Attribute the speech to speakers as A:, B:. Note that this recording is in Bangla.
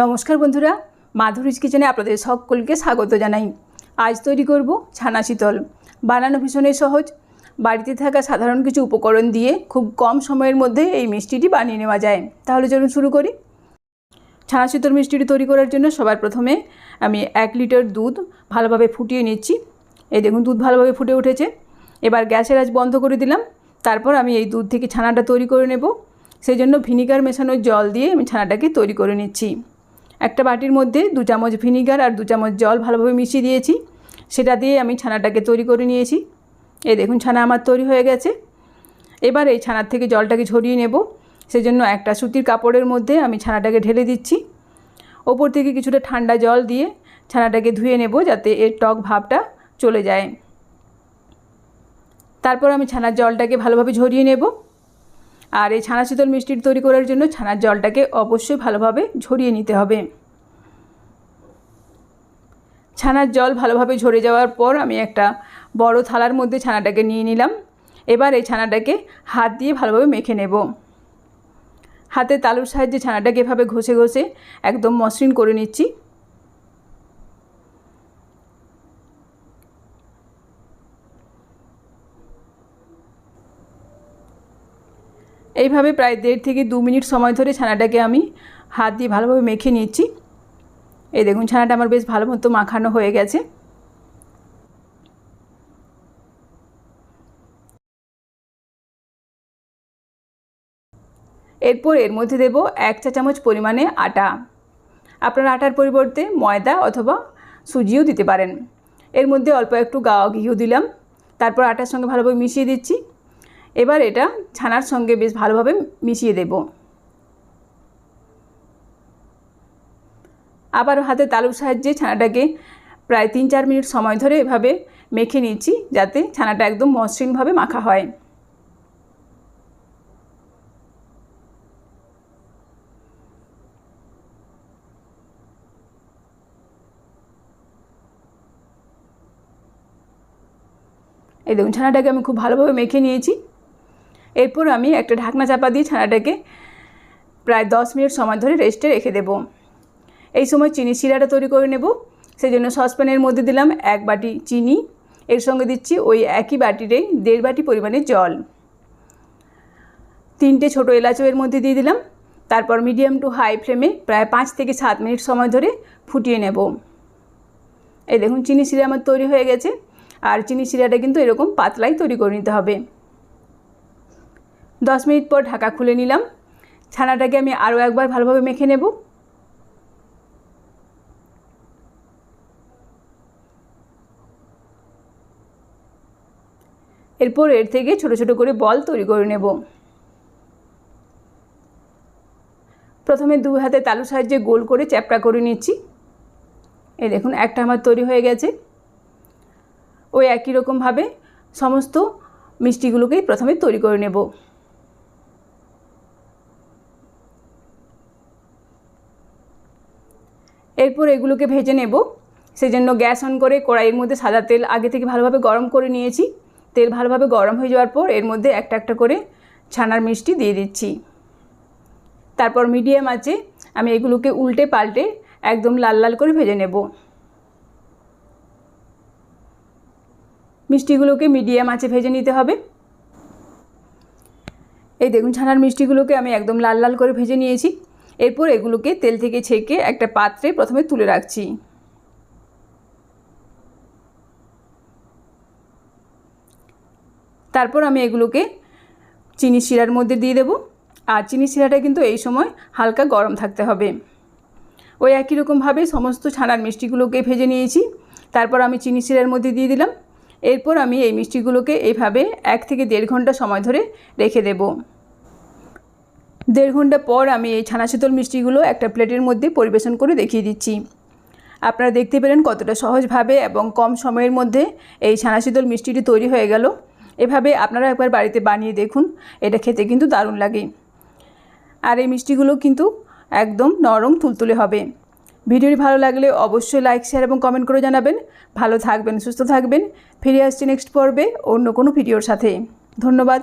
A: নমস্কার বন্ধুরা, মাধুরীজ কিচেনে আপনাদের সকলকে স্বাগত জানাই। আজ তৈরি করব ছানা শীতল। বানানো ভীষণই সহজ। বাড়িতে থাকা সাধারণ কিছু উপকরণ দিয়ে খুব কম সময়ের মধ্যে এই মিষ্টিটি বানিয়ে নেওয়া যায়। তাহলে চলুন শুরু করি। ছানা শীতল মিষ্টিটি তৈরি করার জন্য সবার প্রথমে আমি এক লিটার দুধ ভালোভাবে ফুটিয়ে নিচ্ছি। এই দেখুন, দুধ ভালোভাবে ফুটে উঠেছে। এবার গ্যাসের আজ বন্ধ করে দিলাম। তারপর আমি এই দুধ থেকে ছানাটা তৈরি করে নেব। সেই জন্য ভিনিগার মেশানো জল দিয়ে আমি ছানাটাকে তৈরি করে নিচ্ছি। একটা বাটির মধ্যে দু চামচ ভিনিগার আর দু চামচ জল ভালোভাবে মিশিয়ে দিয়েছি। সেটা দিয়ে আমি ছানাটাকে তৈরি করে নিয়েছি। এই দেখুন, ছানা আমার তৈরি হয়ে গেছে। এবার এই ছানার থেকে জলটাকে ঝরিয়ে নেব। সেজন্য একটা সুতির কাপড়ের মধ্যে আমি ছানাটাকে ঢেলে দিচ্ছি। ওপর থেকে কিছুটা ঠান্ডা জল দিয়ে ছানাটাকে ধুয়ে নেব যাতে এর টক ভাবটা চলে যায়। তারপর আমি ছানার জলটাকে ভালোভাবে ঝরিয়ে নেব। আর এই ছানা শীতল মিষ্টির তৈরি করার জন্য ছানার জলটাকে অবশ্যই ভালোভাবে ঝরিয়ে নিতে হবে। ছানার জল ভালোভাবে ঝরে যাওয়ার পর আমি একটা বড় থালার মধ্যে ছানাটাকে নিয়ে নিলাম। এবার এই ছানাটাকে হাত দিয়ে ভালোভাবে মেখে নেব। হাতে তালুর সাহায্যে ছানাটাকে এভাবে ঘষে ঘষে একদম মসৃণ করে নিচ্ছি। এইভাবে প্রায় দেড় থেকে দু মিনিট সময় ধরে ছানাটাকে আমি হাত দিয়ে ভালোভাবে মেখে নিচ্ছি এই দেখুন, ছানাটা আমার বেশ ভালো মতো মাখানো হয়ে গেছে। এরপর এর মধ্যে দেব এক চা চামচ পরিমাণে আটা। আপনার আটার পরিবর্তে ময়দা অথবা সুজিও দিতে পারেন। এর মধ্যে অল্প একটু গাওয়া ঘিও দিলাম। তারপর আটার সঙ্গে ভালোভাবে মিশিয়ে দিচ্ছি। এবার এটা ছানার সঙ্গে বেশ ভালোভাবে মিশিয়ে দেব। আবার হাতে তালুর সাহায্যে ছানাটাকে প্রায় তিন চার মিনিট সময় ধরে এভাবে মেখে নিচ্ছি যাতে ছানাটা একদম মসৃণভাবে মাখা হয়। এই দেখুন, ছানাটাকে আমি খুব ভালোভাবে মেখে নিয়েছি। এরপর আমি একটা ঢাকনা চাপা দিয়ে ছানাটাকে প্রায় দশ মিনিট সময় ধরে রেস্টে রেখে দেব। এই সময় চিনি শিরাটা তৈরি করে নেব। সেই জন্য সসপ্যানের মধ্যে দিলাম এক বাটি চিনি। এর সঙ্গে দিচ্ছি ওই একই বাটিরেই দেড় বাটি পরিমাণে জল। তিনটে ছোটো এলাচও এর মধ্যে দিয়ে দিলাম। তারপর মিডিয়াম টু হাই ফ্লেমে প্রায় পাঁচ থেকে সাত মিনিট সময় ধরে ফুটিয়ে নেব। এই দেখুন, চিনি শিরা আমার তৈরি হয়ে গেছে। আর চিনি শিরাটা কিন্তু এরকম পাতলাই তৈরি করে নিতে হবে। দশ মিনিট পর ঢাকা খুলে নিলাম। ছানাটাকে আমি আরও একবার ভালোভাবে মেখে নেব। এরপর এর থেকে ছোট ছোট করে বল তৈরি করে নেব। প্রথমে দু হাতে তালু সাহায্যে গোল করে চ্যাপটা করে নিচ্ছি। এই দেখুন, একটা আমার তৈরি হয়ে গেছে। ওই একই রকমভাবে সমস্ত মিষ্টিগুলোকেই প্রথমে তৈরি করে নেব। এরপর এগুলোকে ভেজে নেব। সেজন্য গ্যাস অন করে কড়াইয়ের মধ্যে সাদা তেল আগে থেকে ভালোভাবে গরম করে নিয়েছি। তেল ভালোভাবে গরম হয়ে যাওয়ার পর এর মধ্যে একটা একটা করে ছানার মিষ্টি দিয়ে দিচ্ছি। তারপর মিডিয়াম আছে আমি এগুলোকে উল্টে পাল্টে একদম লাল লাল করে ভেজে নেব। মিষ্টিগুলোকে মিডিয়াম আঁচে ভেজে নিতে হবে। এই দেখুন, ছানার মিষ্টিগুলোকে আমি একদম লাল লাল করে ভেজে নিয়েছি। এরপর এগুলোকে তেল থেকে ছেঁকে একটা পাত্রে প্রথমে তুলে রাখছি। তারপর আমি এগুলোকে চিনি শিরার মধ্যে দিয়ে দেব। আর চিনি শিরাটা কিন্তু এই সময় হালকা গরম থাকতে হবে। ওই একই রকমভাবে সমস্ত ছানার মিষ্টিগুলোকে ভেজে নিয়েছি। তারপর আমি চিনি শিরার মধ্যে দিয়ে দিলাম। এরপর আমি এই মিষ্টিগুলোকে এইভাবে এক থেকে দেড় ঘণ্টা সময় ধরে রেখে দেব। দেড় ঘণ্টা পর আমি এই ছানা শীতল মিষ্টিগুলো একটা প্লেটের মধ্যে পরিবেশন করে দেখিয়ে দিচ্ছি। আপনারা দেখতে পেলেন কতটা সহজভাবে এবং কম সময়ের মধ্যে এই ছানা শীতল মিষ্টিটি তৈরি হয়ে গেল। এভাবে আপনারা একবার বাড়িতে বানিয়ে দেখুন, এটা খেতে কিন্তু দারুণ লাগে। আর এই মিষ্টিগুলো কিন্তু একদম নরম তুলতুলে হবে। ভিডিওটি ভালো লাগলে অবশ্যই লাইক, শেয়ার এবং কমেন্ট করে জানাবেন। ভালো থাকবেন, সুস্থ থাকবেন। ফিরে আসছি নেক্সট পর্বে অন্য কোনো ভিডিওর সাথে। ধন্যবাদ।